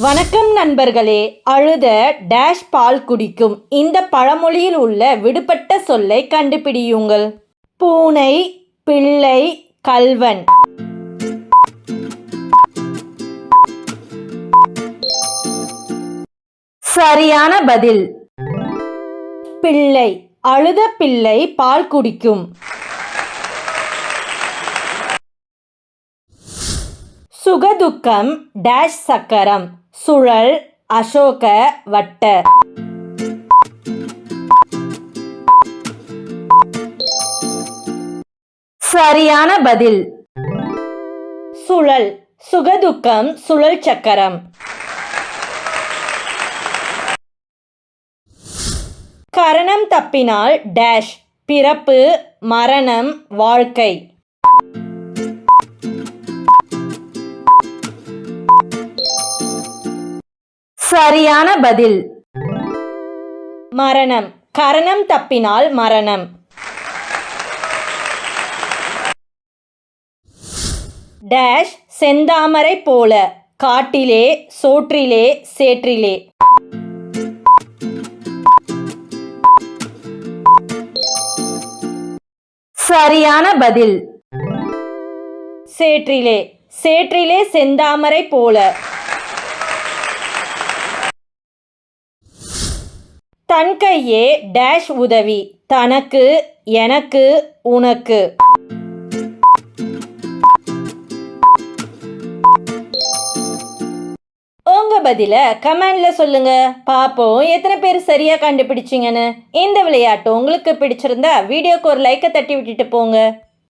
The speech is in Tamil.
வணக்கம் நண்பர்களே. அழுத டேஷ் பால் குடிக்கும் இந்த பழமொழியில் உள்ள விடுபட்ட சொல்லை கண்டுபிடியுங்கள். பூனை பிள்ளை கல்வன். சரியான பதில். பிள்ளை அழுத பிள்ளை பால் குடிக்கும். சுகதுக்கம் டேஷ் சக்கரம் சுழல் அசோக வட்ட சரியான பதில். சுழல் சுகதுக்கம் சுழல் சக்கரம். கரணம் தப்பினால் டேஷ் பிறப்பு மரணம் வாழ்க்கை. சரியான பதில். மரணம். கரணம் தப்பினால் மரணம். டேஷ் செந்தாமரை போல காட்டிலே சோற்றிலே சேற்றிலே. சரியான பதில். சேற்றிலே சேற்றிலே செந்தாமரை போல தன் கையே டேஷ் உதவி. தனக்கு எனக்கு உனக்கு. பதில கமெண்ட்ல சொல்லுங்க. பாப்போம் எத்தனை பேர் சரியா கண்டுபிடிச்சிங்கன்னு. இந்த விளையாட்டு உங்களுக்கு பிடிச்சிருந்தா வீடியோக்கு ஒரு லைக்கை தட்டி விட்டுட்டு போங்க.